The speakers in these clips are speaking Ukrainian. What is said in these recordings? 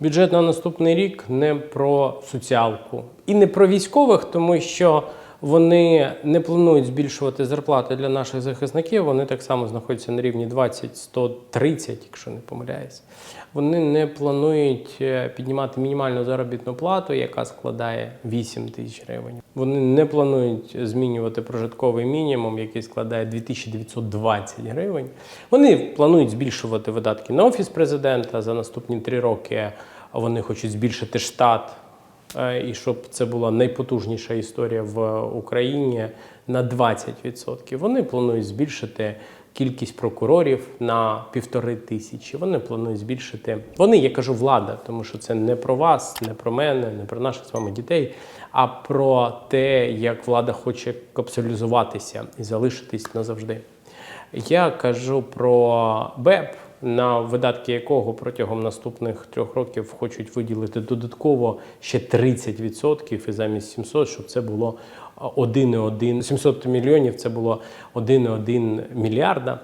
Бюджет на наступний рік не про соціалку і не про військових, тому що вони не планують збільшувати зарплати для наших захисників. Вони так само знаходяться на рівні 20-130, якщо не помиляюсь. Вони не планують е, піднімати мінімальну заробітну плату, яка складає 8 тисяч гривень. Вони не планують змінювати прожитковий мінімум, який складає 2920 гривень. Вони планують збільшувати видатки на офіс президента за наступні три роки. Вони хочуть збільшити штат і щоб це була найпотужніша історія в Україні на 20%. Вони планують збільшити кількість прокурорів на півтори тисячі. Вони планують збільшити. Вони, я кажу, влада, тому що це не про вас, не про мене, не про наших з вами дітей, а про те, як влада хоче капсулізуватися і залишитись назавжди. Я кажу про БЕП, на видатки якого протягом наступних трьох років хочуть виділити додатково ще 30% і замість 700, щоб це було 1,1 700 мільйонів. Це було 1,1 мільярда.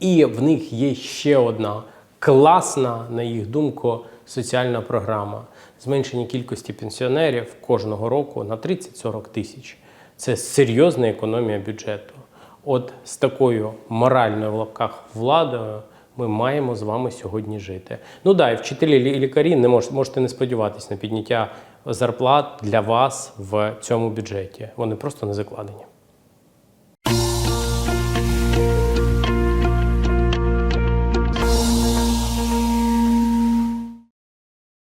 І в них є ще одна класна, на їх думку, соціальна програма зменшення кількості пенсіонерів кожного року на 30-40 тисяч. Це серйозна економія бюджету. От з такою моральною в лапках владою ми маємо з вами сьогодні жити. Ну да, і вчителі і лікарі не мож, можете не сподіватися на підняття зарплат для вас в цьому бюджеті. Вони просто не закладені.